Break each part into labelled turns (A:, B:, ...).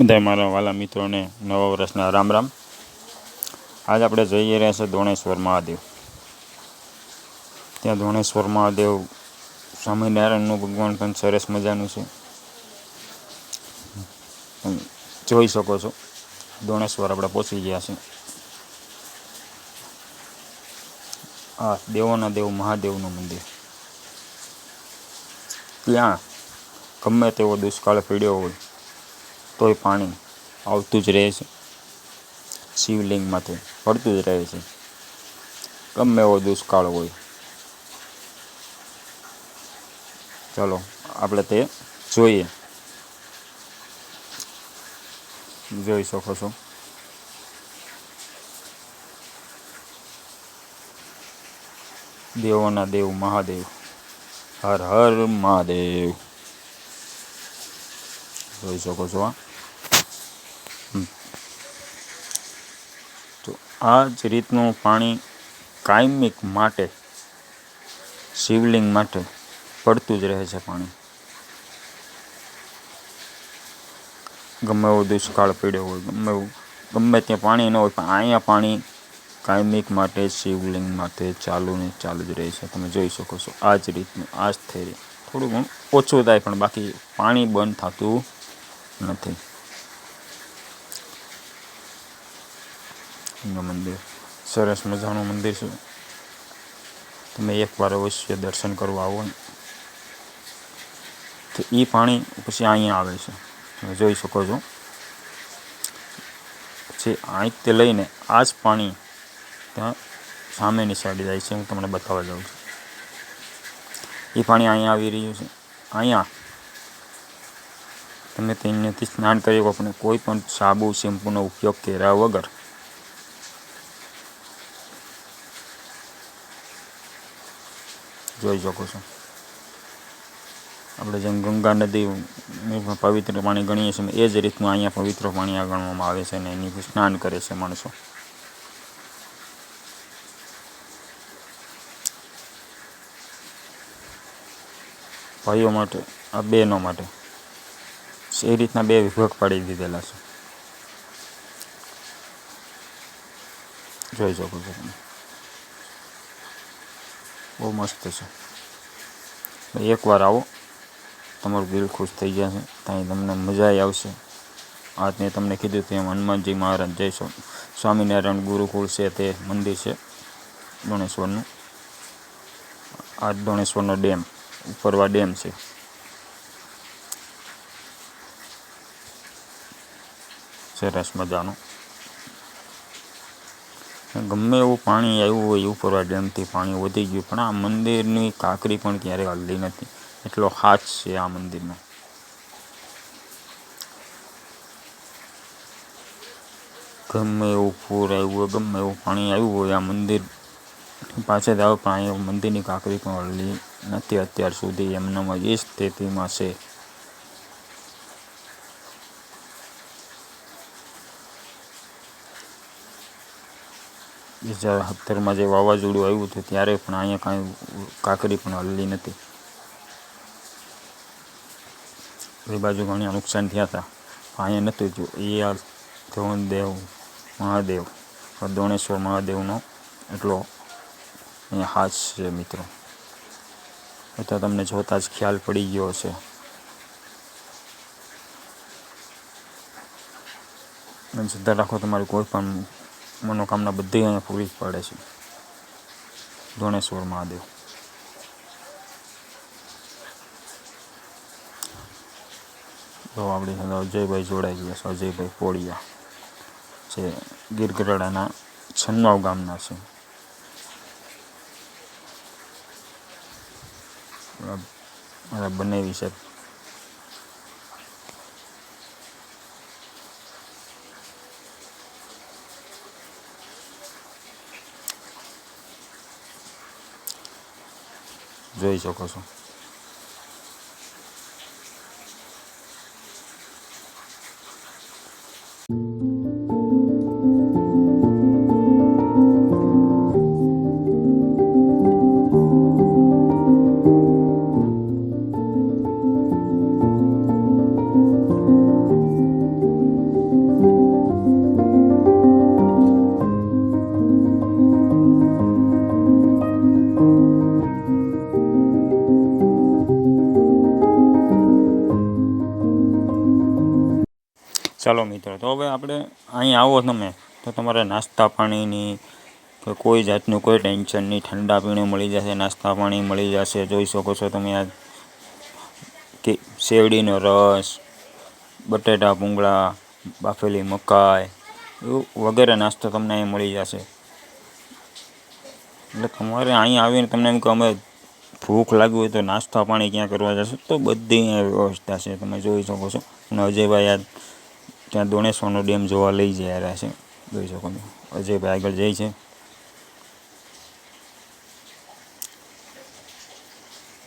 A: બધા મારા વાલા મિત્રોને નવા વર્ષના રામ રામ. આજ આપણે જઈ રહ્યા છે ધોણેશ્વર મહાદેવ. ત્યાં ધોણેશ્વર મહાદેવ સ્વામિનારાયણનું ભગવાન પણ સરસ મજાનું છે. જોઈ શકો છો. ધોણેશ્વર આપણે પહોંચી ગયા છે. આ દેવોના દેવ મહાદેવનું મંદિર. ત્યાં ગમે તેવો દુષ્કાળ પીડ્યો હોય તોય પાણી આવતું જ રહે છે. શિવલિંગમાંથી પડતું જ રહે છે. ગમે એવો દુષ્કાળ હોય. ચલો, આપણે તે જોઈએ. જોઈ શકો છો. દેવોના દેવ મહાદેવ. હર હર મહાદેવ. જોઈ શકો છો આ હમ. તો આ જ રીતનું પાણી કાયમિક માટે, શિવલિંગ માટે પડતું જ રહે છે પાણી. ગમે એવો દુષ્કાળ પીડ્યો હોય, ગમે એવું, ગમે ત્યાં પાણી ન હોય, પણ અહીંયા પાણી કાયમિક માટે, શિવલિંગ માટે ચાલુ ને ચાલુ જ રહે છે. તમે જોઈ શકો છો, આ જ રીતનું, આ જ થઈ થોડું ઘણું ઓછું થાય, પણ બાકી પાણી બંધ થતું નથી. એનું મંદિર. સરસ મજાનું મંદિર છે. તમે એકવાર અવશ્ય દર્શન કરવા આવો ને. તો એ પાણી પછી અહીંયા આવે છે. તમે જોઈ શકો છો. પછી અહીંથી લઈને આ જ પાણી ત્યાં સામેની સાઈડ જાય છે. હું તમને બતાવવા જાઉં છું. એ પાણી અહીંયા આવી રહ્યું છે. અહીંયા તમે તેનાથી સ્નાન કરી શકો, પણ કોઈ પણ સાબુ, શેમ્પૂનો ઉપયોગ કર્યા વગર જોઈ શકો છો. આપણે જેમ ગંગા નદી પવિત્ર પાણી ગણીએ છીએ એ જ રીતનું અહીંયા પવિત્ર પાણી આ ગણવામાં આવે છે અને એની સ્નાન કરે છે માણસો. ભાઈઓ માટે, આ બહેનો માટે, એ રીતના બે વિભાગ પાડી દીધેલા છે. જોઈ શકો છો તમે. બહુ મસ્ત છે. એકવાર આવો. તમારું દિલ ખુશ થઈ જશે. ત્યાં તમને મજા આવશે. આજ મેં તમને કીધું તેમ હનુમાનજી મહારાજ જય સ્વામિનારાયણ ગુરુકુળ છે તે મંદિર છે દોણેશ્વરનું આ દોણેશ્વરનો ડેમ, ઉપરવા ડેમ છે. સરસ મજાનું. ગમે એવું પાણી આવ્યું હોય ઉપરવા ડેમથી પાણી વધી ગયું. પણ આ મંદિરની કાંકરી પણ ક્યારેય હલતી નથી. એટલો હાથ છે આ મંદિરનો. ગમે એવું પૂર આવ્યું હોય, ગમે એવું પાણી આવ્યું હોય, આ મંદિર પાછળ આવે, પણ અહીંયા મંદિરની કાંકરી પણ હલી નથી અત્યાર સુધી. એમનામાં એ સ્થિતિમાં છે. બે હજાર સત્તરમાં જે વાવાઝોડું આવ્યું હતું ત્યારે પણ અહીંયા કાંઈ કાંકરી પણ હલલી નથી. એ બાજુ ઘણા નુકસાન થયા હતા. પણ અહીંયા નહોતું જો એ આ ધોનદેવ મહાદેવ દોણેશ્વર મહાદેવનો એટલો અહીંયા હાથ છે મિત્રો. એ તો તમને જોતાં જ ખ્યાલ પડી ગયો છે શ્રદ્ધા રાખો તમારી કોઈ પણ મનોકામના બધી અહીંયા પૂરી પડે છે. ધોણેશ્વર મહાદેવ. તો આપણી સાથે અજયભાઈ જોડાઈ ગયા છે, અજયભાઈ પોળિયા જે ગીરગઢડાના છન્નાવ ગામના છે. મારા બનાવી જોઈ શકો છો. ચાલો મિત્રો, તો હવે આપણે અહીં આવો તમે. તો તમારે નાસ્તા પાણીની કોઈ જાતનું કોઈ ટેન્શન નહીં. ઠંડા પીણું મળી જશે, નાસ્તા પાણી મળી જશે. જોઈ શકો છો તમે આ કે શેરડીનો રસ, બટેટા ભૂંગળા, બાફેલી મકાઈ, એવું વગેરે નાસ્તો તમને અહીં મળી જશે. એટલે તમારે અહીં આવીને તમને એમ કે અમે ભૂખ લાગી હોય તો નાસ્તા પાણી ક્યાં કરવા જશે? તો બધી અહીંયા વ્યવસ્થા છે. તમે જોઈ શકો છો. અને અજયભાઈ આ ત્યાં દોણેશ્વરનો ડેમ જોવા લઈ જઈ રહ્યા છે. જોઈ શકો છો. અજયભાઈ આગળ જાય છે.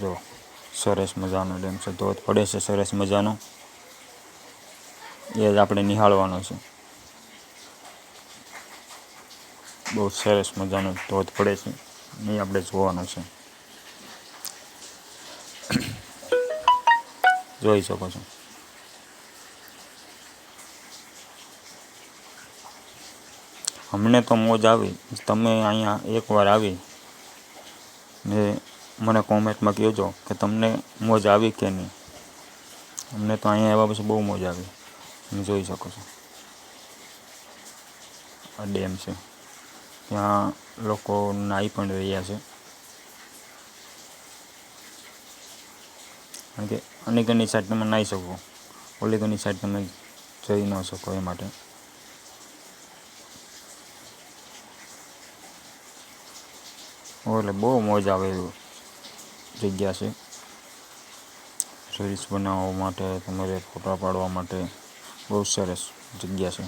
A: જો, સરસ મજાનો ડેમ છે. ધોધ પડે છે, સરસ મજાનો. એ જ આપણે નિહાળવાનો છે. બહુ સરસ મજાનો ધોધ પડે છે. એ આપણે જોવાનો છે. જોઈ શકો છો. અમને તો મોજ આવી. તમે અહીંયા એકવાર આવી ને મને કોમેન્ટમાં કહેજો કે તમને મોજ આવી કે નહીં. અમને તો અહીંયા આવ્યા પછી બહુ મોજ આવી. તમે જોઈ શકો છો. આ ડેમ છે. ત્યાં લોકો નાહી પણ રહ્યા છે. કારણ કે અનેક અનેક સાઈડ તમે નાહી શકો. ઓલી સાઈડ તમે જઈ ન શકો એ માટે. એટલે બહુ મોજ આવે એવું જગ્યા છે. રીલ્સ બનાવવા માટે, તમારે ફોટા પાડવા માટે બહુ સરસ જગ્યા છે.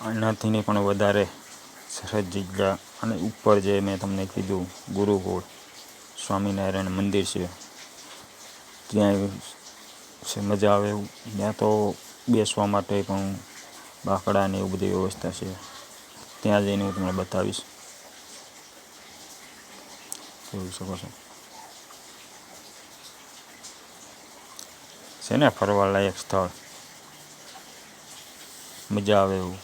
A: આનાથીની પણ વધારે સરસ જગ્યા અને ઉપર જે મેં તમને કીધું, ગુરુકુળ, સ્વામિનારાયણ મંદિર છે. ત્યાં મજા આવે ત્યાં તો બેસવા માટે પણ બાકડા ને એવું બધી વ્યવસ્થા છે. ત્યાં જઈને હું તમને બતાવીશ. જોઈ શકો છો. છે ને ફરવા લાયક સ્થળ. મજા આવે એવું.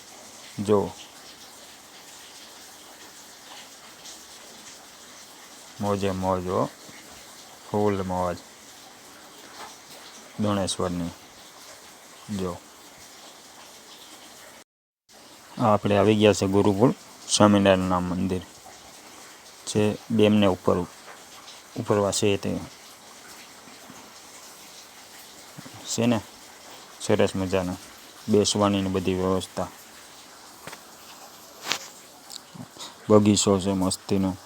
A: જો. મોજે મોજ હો. ફૂલ મોજ. દોણેશ્વરની જો. આપણે આવી ગયા છે ગુરુકુળ, સ્વામિનારાયણના મંદિર. જે ડેમને ઉપર ઉપરવા છે તે. છે ને? સરસ મજાના. બેસવાની ને બધી વ્યવસ્થા. બગીચો છે મસ્તીનો.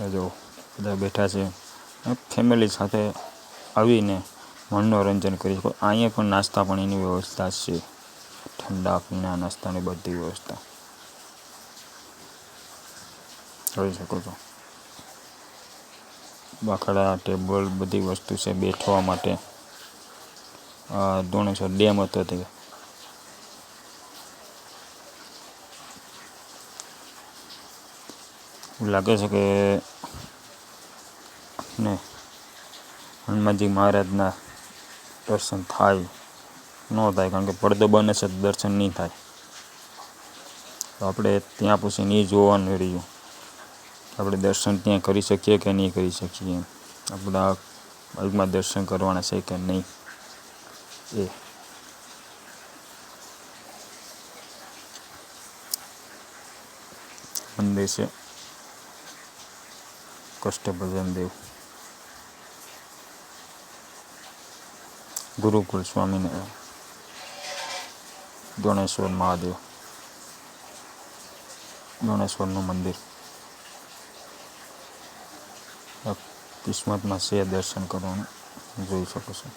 A: જો બધા બેઠા છે. ફેમિલી સાથે આવીને મનોરંજન કરી શકો અહીંયા પણ નાસ્તા પાણીની વ્યવસ્થા છે. ઠંડા પીણા, નાસ્તાની બધી વ્યવસ્થા. જોઈ શકો છો. બાકડા, ટેબલ, બધી વસ્તુ છે બેઠવા માટે. દોણેશ્વર ડેમ હતો તે. લાગે છે કે, ને, હનુમાનજી મહારાજના દર્શન થાય, ન થાય, કારણ કે પડદો બને છે દર્શન નહીં થાય. તો આપણે ત્યાં પછી નહીં જોવાનું રહ્યું આપણે દર્શન ત્યાં કરી શકીએ કે નહીં કરી શકીએ આપણા બાઇકમાં દર્શન કરવાના છે કે નહીં એ. મંદિર છે. કષ્ટભજન દેવ. ગુરુકુળ સ્વામિનારાયણ દોણેશ્વર મહાદેવ. દોણેશ્વરનું મંદિર. કિસ્મતમાં છે દર્શન કરવાનું જોઈ શકો છો.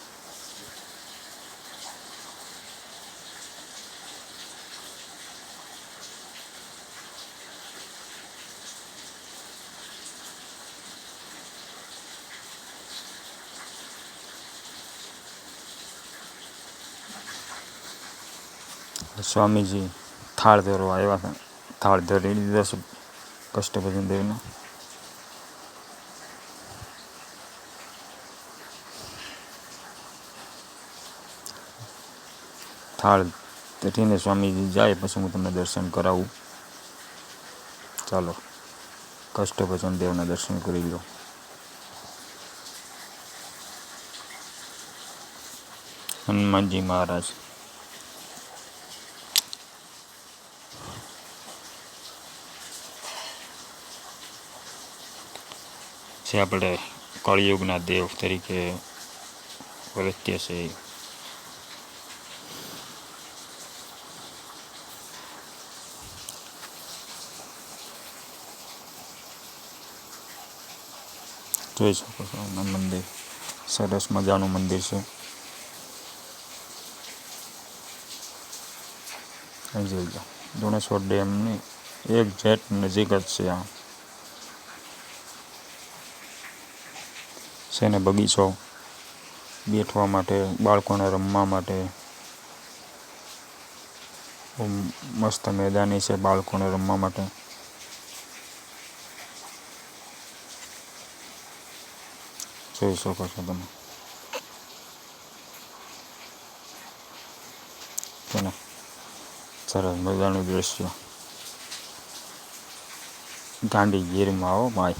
A: સ્વામીજી થાળ ધરવા આવ્યા હતા. થાળ ધરી દીધો છે કષ્ટભજન દેવનો થાળ ધરીને સ્વામીજી જાય, પછી હું તમને દર્શન કરાવું. ચાલો કષ્ટભજન દેવના દર્શન કરી લો હનુમાનજી મહારાજ જે આપણે કળિયુગના દેવ તરીકે વર્ત્ય છે. જોઈ શકો છો આ મંદિર. સરસ મજાનું મંદિર છે. અહીં જોઈ લો, ધોણેશ્વર ડેમની એક જેટ નજીક જ છે આ. છે ને બગીચો બેઠવા માટે, બાળકોને રમવા માટે. મસ્ત મેદાની છે બાળકોને રમવા માટે. જોઈ શકો છો તમે. તેને સરસ મજાનું દ્રશ્ય. ગાંડી ગીરમાં આવો ભાઈ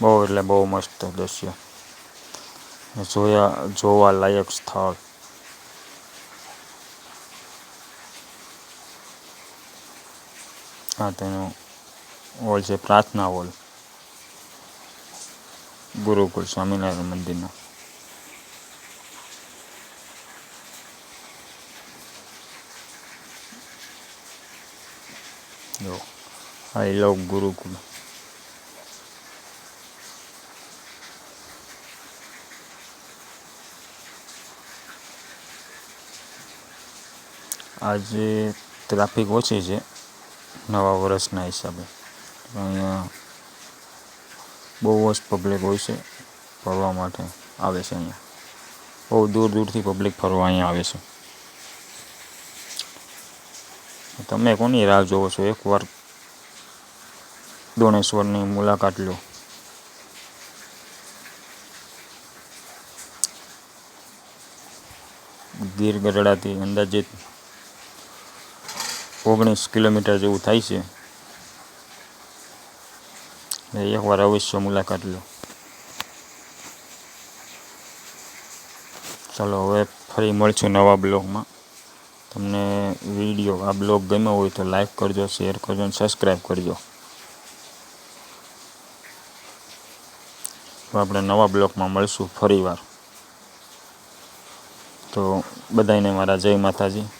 A: બહુ એટલે બહુ મસ્ત દ્રશ્ય. જોયા, જોવા લાયક સ્થળ. આ તેનો હોલ છે, પ્રાર્થના હોલ. ગુરુકુળ સ્વામિનારાયણ મંદિરનો. જો આઈ લવ ગુરુકુળ. આજે ટ્રાફિક ઓછી છે, નવા વર્ષના હિસાબે. અહીંયા બહુ જ પબ્લિક હોય છે, ફરવા માટે આવે છે અહીંયા. બહુ દૂર દૂરથી પબ્લિક ફરવા અહીંયા આવે છે. તમે કોની રાહ જોવો છો? એકવાર દોણેશ્વરની મુલાકાત લો. ગીર ગઢડાથી અંદાજિત ઓગણીસ કિલોમીટર જેવું થાય છે. એકવાર અવશ્ય મુલાકાત લો. ચાલો, હવે ફરી મળશું નવા બ્લોગમાં. તમને વીડિયો, આ બ્લોગ ગમ્યો હોય તો લાઈક કરજો, શેર કરજો અને સબસ્ક્રાઈબ કરજો. આપણે નવા બ્લોગમાં મળશું ફરીવાર. તો બધાને મારા જય માતાજી.